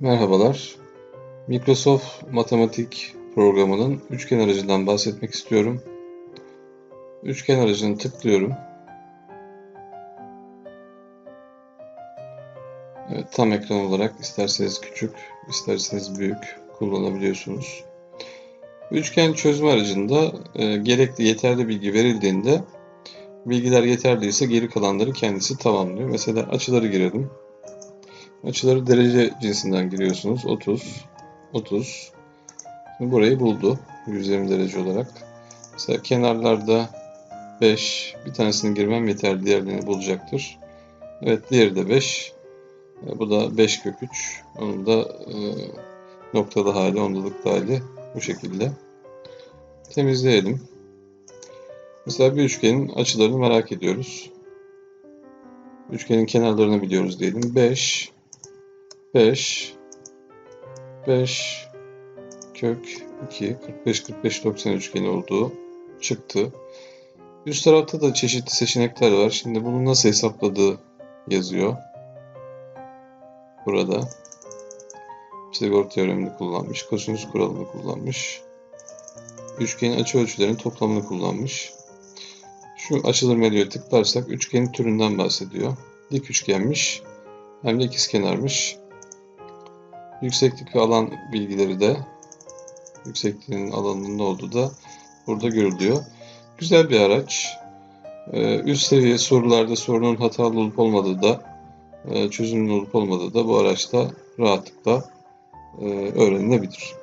Merhabalar. Microsoft Matematik programının üçgen aracından bahsetmek istiyorum. Üçgen aracını tıklıyorum. Evet, tam ekran olarak isterseniz küçük, isterseniz büyük kullanabiliyorsunuz. Üçgen çözme aracında e, gerekli yeterli bilgi verildiğinde bilgiler yeterliyse geri kalanları kendisi tamamlıyor. Mesela açıları girelim. Açıları derece cinsinden giriyorsunuz. 30, 30. Şimdi burayı buldu. 120 derece olarak. Mesela kenarlarda 5. Bir tanesini girmem yeterli. Diğerlerini bulacaktır. Evet diğeri de 5. E, bu da 5 kök 3. Onun da e, noktalı hali, ondalıklı hali bu şekilde. Temizleyelim. Mesela bir üçgenin açılarını merak ediyoruz. Üçgenin kenarlarını biliyoruz diyelim. 5, 5 5 kök 2 45 45 90 üçgeni olduğu çıktı. Üst tarafta da çeşitli seçenekler var. Şimdi bunu nasıl hesapladığı yazıyor. Burada Pisagor teoremini kullanmış. Kosinüs kuralını kullanmış. Üçgenin açı ölçülerinin toplamını kullanmış. Şu açılır menüye tıklarsak üçgenin türünden bahsediyor. Dik üçgenmiş. Hem de ikizkenarmış. Yükseklik ve alan bilgileri de yüksekliğinin alanının ne olduğu da burada görülüyor. Güzel bir araç. Ee, üst seviye sorularda sorunun hatalı olup olmadığı da e, çözümlü olup olmadığı da bu araçta rahatlıkla e, öğrenilebilir.